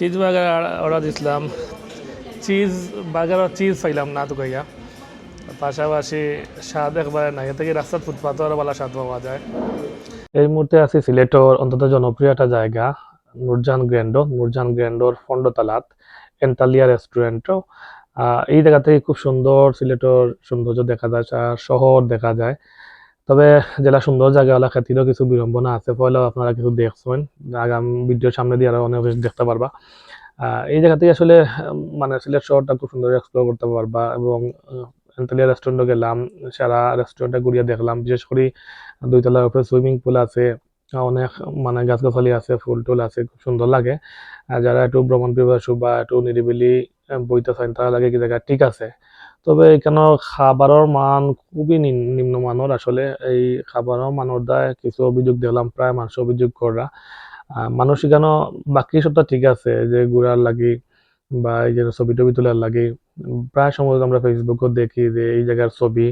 Cheese burger order দিছিলাম। Cheese burger আর cheese পাইলাম না তো কইয়া। পাশাপাশি স্বাদ একবারে নাই। এতে কি রাস্তার ফুটপাথও আরও ভালো স্বাদ পাওয়া যায়? এই মুহূর্তে আছি সিলেটর অন্তত জনপ্রিয় একটা জায়গা, নুরজান গ্র্যান্ডো। নুরজান গ্র্যান্ডোর ফন্ডতালাত, এন্তালিয়া রেস্টুরেন্টও এই জায়গা থেকে খুব সুন্দর সিলেটর সৌন্দর্য দেখা যায়, শহর দেখা যায়। তবে জেলা সুন্দর জায়গাওয়ালা খাতিরও কিছু বিড়ম্বনা আছে, পয়লাও আপনারা কিছু দেখছেন। আগাম ভিডিওর সামনে দিয়ে আরও অনেক দেখতে পারবা। এই জায়গা থেকে আসলে মানে সিলেট শহরটা খুব সুন্দর এক্সপ্লোর করতে পারবা এবং এন্তালিয়া রেস্টুরেন্টে গেলাম, সারা রেস্টুরেন্টে ঘুরিয়ে দেখলাম। বিশেষ করে দুইতলার উপরে সুইমিং পুল আছে, অনেক মানে গাছগাছালি আছে, ফুল টুল আছে, খুব সুন্দর লাগে। যারা একটু ভ্রমণ পিপাসু বা একটু নিরিবিলি বইতে চান তারা লাগে কি জায়গা, ঠিক আছে। তবে এখানে খাবারের মান খুবই নিম- নিম্নমানের। আসলে এই খাবারের মানের দায় কিছু অভিযোগ দেখলাম, প্রায় মানুষ অভিযোগ করা। মানুষ এখানে বাকি সবটা ঠিক আছে, যে ঘুরার লাগি বা এই যে ছবি টবি তোলার লাগি। প্রায় সময় আমরা ফেসবুকও দেখি যে এই জায়গার ছবি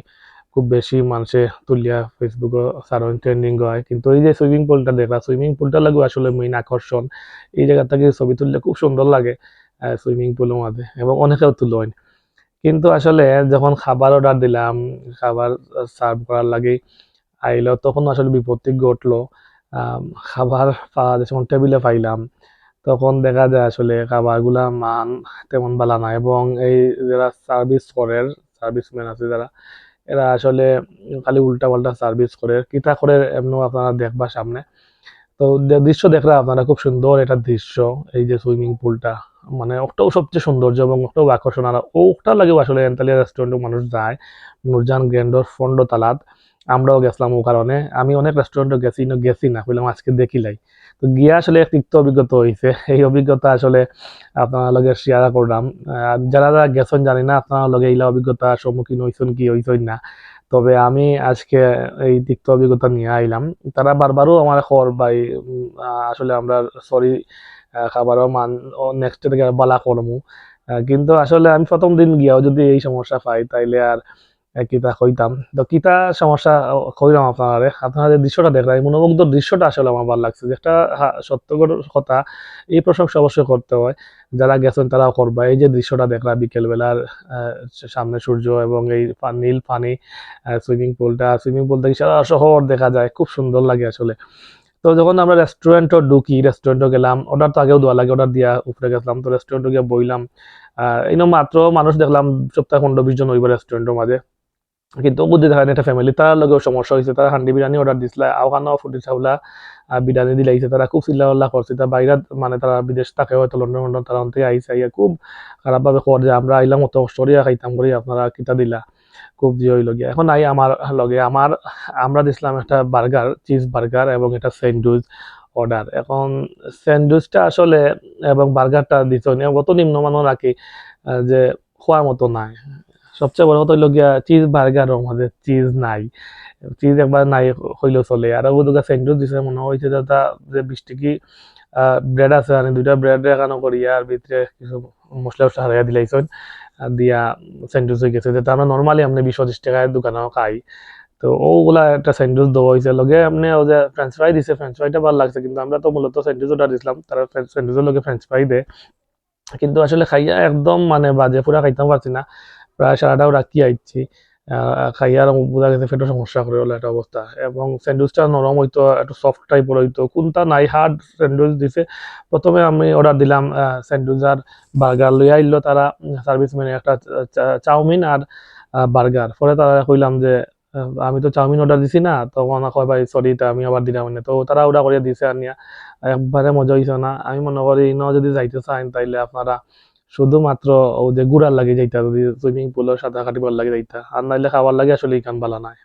খুব বেশি মানুষে তুলিয়া ফেসবুকও সারন ট্রেন্ডিং হয়। কিন্তু এই যে সুইমিং পুলটা দেখলা সুইমিং পুলটা লাগবে আসলে মেইন আকর্ষণ। এই জায়গা থেকে ছবি তুললে খুব সুন্দর লাগে সুইমিং পুলের মাঝে এবং অনেকেও তুলেন কিন্তু আসলে যখন খাবার অর্ডার দিলাম, খাবার সার্ভ করার লাগে আইলো, তখন আসলে বিপত্তি ঘটলো। খাবার পাওয়া যখন টেবিলে পাইলাম, তখন দেখা যায় আসলে খাবারগুলা মান তেমন ভালো না। এবং এই যারা সার্ভিস করে সার্ভিসম্যান আছে যারা, এরা আসলে খালি উল্টা পাল্টা সার্ভিস করে। কিতা করে এমনও আপনারা দেখবা সামনে। তো দৃশ্য দেখলে আপনারা খুব সুন্দর এটা দৃশ্য, এই যে সুইমিং পুলটা মানে ওটাও সবচেয়ে সৌন্দর্য এবং ওটাও আকর্ষণ। আর ওটা লাগেও আসলে এন্তালিয়া রেস্টুরেন্টে মানুষ যায়। নুরজান গ্র্যান্ডোর ফন্ড তালাত। আমরাও গেছিলাম ও কারণে। আমি অনেক রেস্টুরেন্টে গেছি, কিন্তু গেছি না। বললাম, আজকে দেখিলাই তো গিয়া আসলে এক তিক্ত অভিজ্ঞতা হয়েছে এই অভিজ্ঞতা আসলে আপনার লগে শেয়ার করলাম। যারা যারা গেছেন জানি না, আপনার লগে এইলা অভিজ্ঞতার সম্মুখীন হয়েছেন কি হয়েছেন না। তবে আমি আজকে এই তিক্ত অভিজ্ঞতা নিয়ে আইলাম। তারা বারবারও আমার খবর ভাই আসলে আমরা সরি খাবারও মান নেক্সট থেকে বালা করমু। কিন্তু আসলে আমি প্রথম দিন গিয়াও যদি এই সমস্যা পাই, তাইলে আর কিতা কইতাম? তো কিতা সমস্যা কইলাম আপনারা আপনারা যে দৃশ্যটা দেখলাম এই মনোমুগ্ধ দৃশ্যটা আসলে আমার ভালো লাগছে। যেটা সত্যকর কথা, এই প্রশংসা অবশ্যই করতে হয়। যারা গেছেন তারাও করবা। এই যে দৃশ্যটা দেখলাম বিকেলবেলার সামনে সূর্য এবং এই নীল পানি সুইমিং পুলটা, সুইমিং পুল থেকে সারা শহর দেখা যায়। খুব সুন্দর লাগে আসলে। তো যখন আমরা রেস্টুরেন্টও ঢুকি রেস্টুরেন্টও গেলাম অর্ডার তো আগেও দেওয়া লাগে অর্ডার দিয়া উপরে গেছিলাম, তো রেস্টুরেন্টে গিয়ে বইলাম। এই মাত্র মানুষ দেখলাম, সপ্তাহে পনেরো বিশ জন হইব রেস্টুরেন্টের মাঝে কিন্তু বুদ্ধি দেখা একটা ফ্যামিলি তার লগেও সমস্যা হয়েছে তারা হান্ডি বিরিয়ানি অর্ডার দিছিল আওখানেও ফুটি চাউলা বিরিয়ানি দিলাইছে তারা খুব চিল্লা উল্লা করছে তা বাইরে মানে তারা বিদেশ থাকে, হয়তো লন্ডন লন্ডন তারা অন্তে আইসে আইয়া খুব খারাপভাবে খবর যে, আমরা আইলাম, অত কষ্ট করিয়া খাইতাম করি আপনারা কিতা দিলা। খুব হইল গিয়া এখন আই আমার লগে আমার আমরা দিছিলাম একটা বার্গার চিজ বার্গার এবং এটা স্যান্ডউইচ অর্ডার এখন স্যান্ডউইচটা আসলে এবং বার্গারটা দিত অত নিম্নমানের রাখি যে খোয়ার মতো নাই। সবচেয়ে বড় কথা হইল গিয়া চিজ বার্গারের মধ্যে চিজ নাই। চিজ একবার নাই হইলেও চলে। আর ওদিকে স্যান্ডউইচ দিছে মনে হয়েছে তা যে বিশ টিকি ব্রেড আছে মানে দুইটা ব্রেড এখানে করিয়া আর ভিতরে কিছু মশলা টসলা হারাইয়া দিলাইছেন দিয়া স্যান্ডউইচ হয়ে গেছে। যেটা আমরা নর্মালি আপনি বিশ পঁচিশ টাকায় দোকানেও খাই। তো ওগুলা একটা স্যান্ডউইচ দেওয়া হয়েছে লগে আপনি ও যে ফ্রেঞ্চ ফ্রাই দিছে ফ্রেঞ্চ ফ্রাইটা ভালো লাগছে। কিন্তু আমরা তো মূলত স্যান্ডউইচ অর্ডার দিছিলাম। তারা স্যান্ডউইচের লগে ফ্রেঞ্চ ফ্রাই দেয় কিন্তু আসলে খাইয়া একদম মানে বাজে পুরা খাইতে পারছি না। প্রায় সারাটাও রাখি আইছি। আহ, খাইয়া আর বোঝা গেছে পেটের সমস্যা করে হলো একটা অবস্থা এবং স্যান্ডউইচটা নরম হইতো একটু সফট টাইপের হইতো কোনটা নাই হার্ড স্যান্ডউইচ দিছে। প্রথমে আমি অর্ডার দিলাম স্যান্ডউইচ আর বার্গার লই আইলো তারা সার্ভিস মেনে একটা চাউমিন আর বার্গার পরে তারা কইলাম যে আমি তো চাউমিন অর্ডার দিছি না তখন কয় ভাই সরি তা আমি আবার দিলাম না তো তারা অর্ডার করে দিছে আনিয়া। একবারে মজা হইছে না। আমি মনে করি ন যদি যাইতে চান তাইলে আপনারা শুধুমাত্র ও যে গুড়ার লাগে যাইতা, যদি সুইমিং ও সাঁতার কাটিবার লাগে যাইতা, আর নাইলে খাবার লাগে আসলে ইখান বালা নাই।